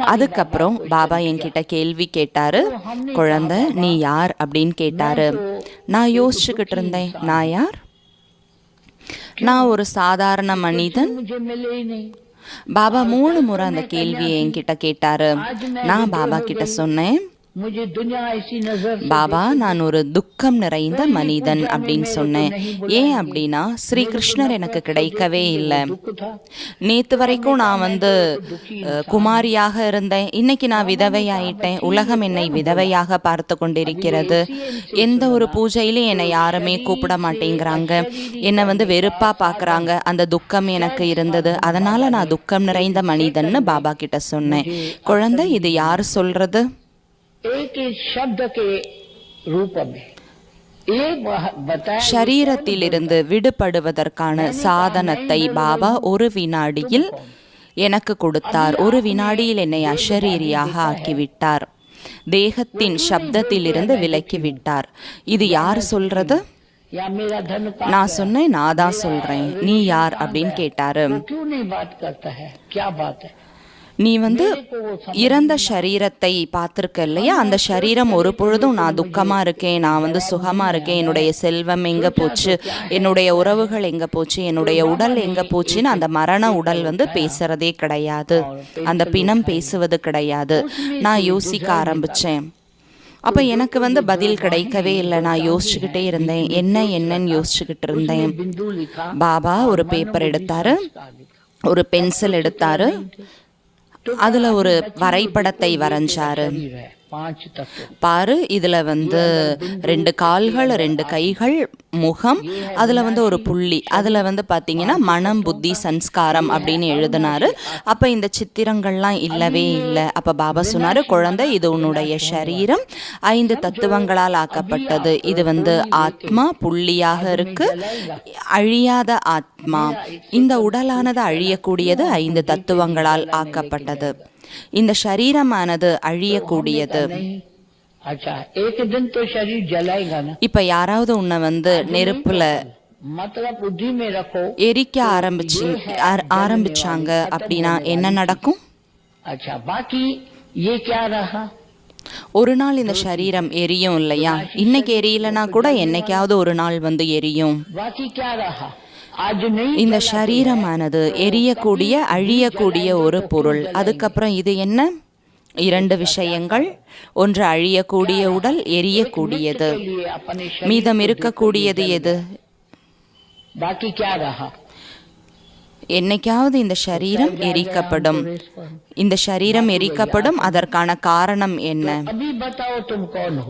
அதுக்கப்புறம் பாபா என்கிட்ட கேள்வி கேட்டார். குழந்தை நீ யார் அப்படின்னு கேட்டார். நான் யோசிச்சுக்கிட்டு இருந்தேன். நான் யார்? நான் ஒரு சாதாரண மனிதன். பாபா மூணு முறை அந்த கேள்வியை என்கிட்ட கேட்டாரு. நான் பாபா கிட்ட சொன்னேன். பாபா நான் ஒரு துக்கம் நிறைந்த மனிதன் அப்படின்னு சொன்னேன். ஏன் அப்படின்னா ஸ்ரீ கிருஷ்ணர் எனக்கு கிடைக்கவே இல்லை. நேத்து வரைக்கும் நான் வந்து குமாரியாக இருந்தேன். இன்னைக்கு நான் விதவையாயிட்டேன். உலகம் என்னை விதவையாக பார்த்து கொண்டிருக்கிறது. எந்த ஒரு பூஜையிலும் என்னை யாருமே கூப்பிட மாட்டேங்கிறாங்க. என்னை வந்து வெறுப்பா பார்க்குறாங்க. அந்த துக்கம் எனக்கு இருந்தது. அதனால நான் துக்கம் நிறைந்த மனிதன்னு பாபா கிட்ட சொன்னேன். குழந்தை இது யார் சொல்றது? एक ही शब्द के रूप में एक वह- बताया ஷரீரத்திலிருந்து விடுபடுவதற்கான சாதனத்தை பாபா ஒரு வினாடியில் எனக்கு கொடுத்தார் ஒரு வினாடியில் என்னை அஷரீரியாக ஆக்கிவிட்டார் தேகத்தின் சப்தத்திலிருந்து விலக்கி விட்டார் இது யார் சொல்றது या मेरा धन का நான் சொன்னேன் நான் தான் சொல்றேன் நீ யார் அப்படின்னு கேட்டாரு நீ வந்து இறந்த சரீரத்தை பார்த்துருக்க இல்லையா? அந்த சரீரம் ஒரு பொழுதும் நான் துக்கமாக இருக்கேன் நான் வந்து சுகமாக இருக்கேன் என்னுடைய செல்வம் எங்கே போச்சு என்னுடைய உறவுகள் எங்கே போச்சு என்னுடைய உடல் எங்கே போச்சுன்னு அந்த மரண உடல் வந்து பேசுகிறதே கிடையாது. அந்த பிணம் பேசுவது கிடையாது. நான் யோசிக்க ஆரம்பிச்சேன். அப்போ எனக்கு வந்து பதில் கிடைக்கவே இல்லை. நான் யோசிச்சுக்கிட்டே இருந்தேன். என்ன என்னன்னு யோசிச்சுக்கிட்டு இருந்தேன். பாபா ஒரு பேப்பர் எடுத்தாரு. ஒரு பென்சில் எடுத்தாரு. அதுல ஒரு வரைபடத்தை வரைஞ்சாரு. பாரு இதில் வந்து ரெண்டு கால்கள் ரெண்டு கைகள் முகம் அதில் வந்து ஒரு புள்ளி. அதில் வந்து பார்த்தீங்கன்னா மனம் புத்தி சன்ஸ்காரம் அப்படின்னு எழுதினாரு. அப்போ இந்த சித்திரங்கள்லாம் இல்லவே இல்லை. அப்போ பாபா சொன்னாரு குழந்தை இது உன்னுடைய சரீரம். ஐந்து தத்துவங்களால் ஆக்கப்பட்டது. இது வந்து ஆத்மா புள்ளியாக இருக்கு. அழியாத ஆத்மா. இந்த உடலானது அழியக்கூடியது ஐந்து தத்துவங்களால் ஆக்கப்பட்டது. இந்த சரீரமானது அழியக்கூடியது. இப்ப யாராவது உன்னை வந்து நெருப்புல எரிக்க ஆரம்பிச்சு ஆரம்பிச்சாங்க அப்படின்னா என்ன நடக்கும்? ஒரு நாள் இந்த சரீரம் எரியும் இல்லையா? இன்னைக்கு எரியலனா கூட என்னைக்காவது ஒரு நாள் வந்து எரியும். இந்த சரீரமானது எரியக்கூடிய அழியக்கூடிய ஒரு பொருள். அதுக்கப்புறம் இது என்ன? இரண்டு விஷயங்கள். ஒன்று அழியக்கூடிய உடல் எரியக்கூடியது. மீதம் இருக்கக்கூடியது எது? என்னைக்காவது இந்த சரீரம் எரிக்கப்படும். இந்த சரீரம் எரிக்கப்படும். அதற்கான காரணம் என்ன?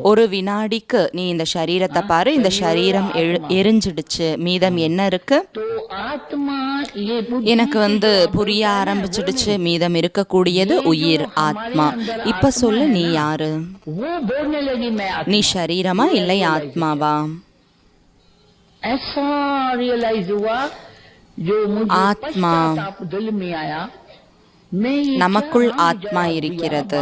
ஒரு வினாடிக்கு நீ இந்த சரீரத்தை பாரு. இந்த சரீரம் எரிஞ்சிடுச்சு. மீதம் என்ன இருக்கு? எனக்கு வந்து புரிய ஆரம்பிச்சிடுச்சு. மீதம் இருக்கக்கூடியது உயிர் ஆத்மா. இப்ப சொல்லு நீ யாரு? நீ சரீரமா இல்லை ஆத்மாவா? ஆத்மா நமக்குள் ஆத்மா இருக்கிறது.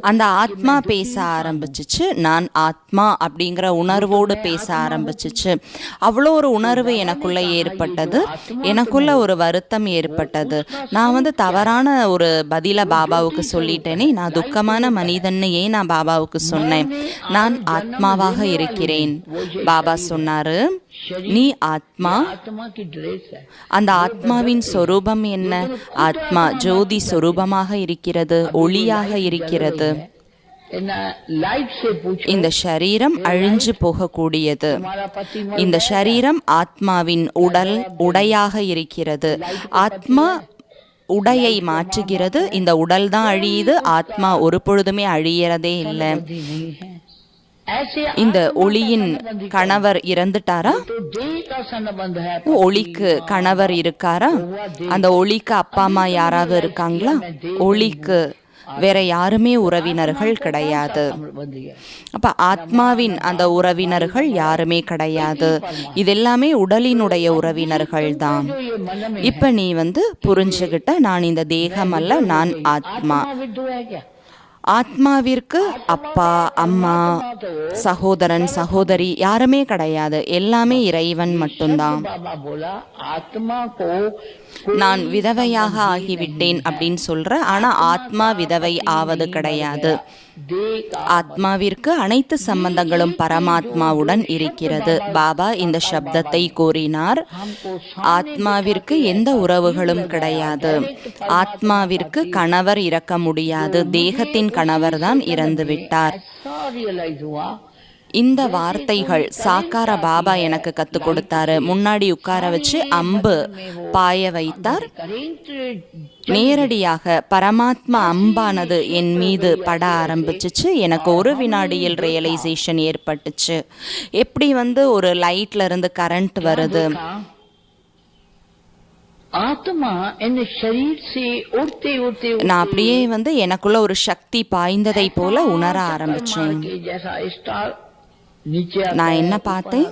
அந்த ஆத்மா பேச ஆரம்பிச்சிச்சு. நான் ஆத்மா அப்படிங்கிற உணர்வோடு பேச ஆரம்பிச்சிச்சு. அவ்வளோ ஒரு உணர்வு எனக்குள்ளே ஏற்பட்டது. எனக்குள்ள ஒரு வருத்தம் ஏற்பட்டது. நான் வந்து தவறான ஒரு பதிலை பாபாவுக்கு சொல்லிட்டேனே. நான் துக்கமான மனிதன்னு ஏன் நான் பாபாவுக்கு சொன்னேன். நான் ஆத்மாவாக இருக்கிறேன். பாபா சொன்னார். நீ ஆத்மா. அந்த ஆத்மாவின் சொரூபம் என்ன? ஆத்மா ஜோதி சொரூபமாக இருக்கிறது ஒளியாக இருக்கிறது. இந்த சரீரம் அழிஞ்சு போகக்கூடியது. இந்த சரீரம் ஆத்மாவின் உடல் உடையாக இருக்கிறது. ஆத்மா உடையை மாற்றுகிறது. இந்த உடல் தான் அழியுது. ஆத்மா ஒரு பொழுதுமே அழியறதே இல்லை. இந்த ஒளியின் கணவர் இறந்துட்டாரா? ஒளிக்கு கணவர் இருக்காரா? அந்த ஒளிக்கு அப்பா அம்மா யாராவது இருக்காங்களா? ஒளிக்கு வேற யாருமே உறவினர்கள் கிடையாது. அப்ப ஆத்மாவின் அந்த உறவினர்கள் யாருமே கிடையாது. இதெல்லாமே உடலினுடைய உறவினர்கள் தான். இப்ப நீ வந்து புரிஞ்சுகிட்ட நான் இந்த தேகம் அல்ல நான் ஆத்மா. ஆத்மாவிற்கு அப்பா அம்மா சகோதரன் சகோதரி யாருமே கிடையாது. எல்லாமே இறைவன் மட்டும்தான். நான் விதவையாக ஆகிவிட்டேன் அப்படின்னு சொல்ற ஆனா ஆத்மா விதவை ஆவது கிடையாது. ஆத்மாவிற்கு அனைத்து சம்பந்தங்களும் பரமாத்மாவுடன் இருக்கிறது. பாபா இந்த சப்தத்தை கூறினார். ஆத்மாவிற்கு எந்த உறவுகளும் கிடையாது. ஆத்மாவிற்கு கணவர் இறக்க முடியாது. தேகத்தின் கணவர் தான் இறந்துவிட்டார். இந்த வார்த்தைகள் சாக்கார பாபா எனக்கு கற்றுக் கொடுத்தாரு முன்னாடி உட்கார வச்சு அம்பு பாய வைத்தார் நேரடியாக பரமாத்மா அம்பானது என் மீது பட ஆரம்பிச்சிச்சு எனக்கு ஒரு வினாடியில் ரியலைசேஷன் ஏற்பட்டுச்சு எப்படி வந்து ஒரு லைட்ல இருந்து கரண்ட் வருது நான் அப்படியே வந்து எனக்குள்ள ஒரு சக்தி பாய்ந்ததை போல உணர ஆரம்பிச்சேன் நான் என்ன பார்த்தேன்?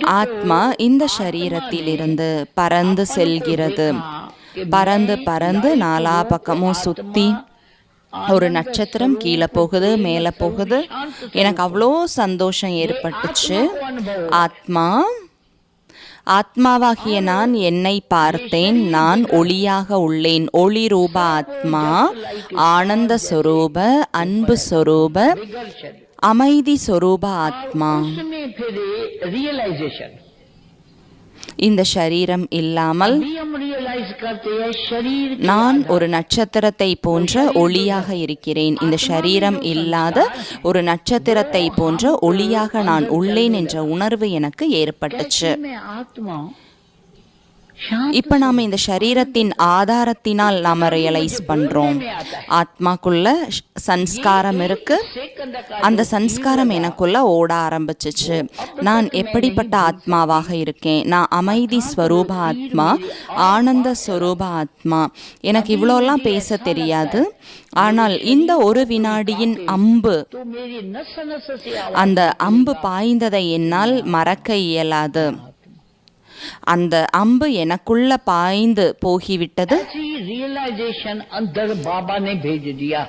ஆத்மா இந்த சரீரத்திலிருந்து பறந்து செல்கிறது. பறந்து பறந்து நாலா பக்கமும் சுத்தி ஒரு நட்சத்திரம் கீழே போகுது மேலே போகுது. எனக்கு அவ்வளோ சந்தோஷம் ஏற்பட்டுச்சு. ஆத்மா ஆத்மாவாகிய நான் என்னை பார்த்தேன் நான் ஒளியாக உள்ளேன். ஒளி ரூப ஆத்மா ஆனந்த சொரூப அன்பு சொரூப அமைதி சொரூப ஆத்மா. இந்த சரீரம் இல்லாமல் நான் ஒரு நட்சத்திரத்தை போன்ற ஒளியாக இருக்கிறேன். இந்த சரீரம் இல்லாத ஒரு நட்சத்திரத்தை போன்ற ஒளியாக நான் உள்ளேன் என்ற உணர்வு எனக்கு ஏற்பட்டுச்சு. இப்போ நாம் இந்த சரீரத்தின் ஆதாரத்தினால் நாம் ரியலைஸ் பண்ணுறோம் ஆத்மாக்குள்ள சன்ஸ்காரம் இருக்கு. அந்த சன்ஸ்காரம் எனக்குள்ள ஓட ஆரம்பிச்சிச்சு. நான் எப்படிப்பட்ட ஆத்மாவாக இருக்கேன்? நான் அமைதி ஸ்வரூப ஆத்மா ஆனந்த ஸ்வரூப ஆத்மா. எனக்கு இவ்வளோலாம் பேச தெரியாது. ஆனால் இந்த ஒரு வினாடியின் அம்பு அந்த அம்பு பாய்ந்ததை என்னால் மறக்க இயலாது. அந்த அம்பு எனக்குள்ள பாய்ந்து போகிவிட்டது.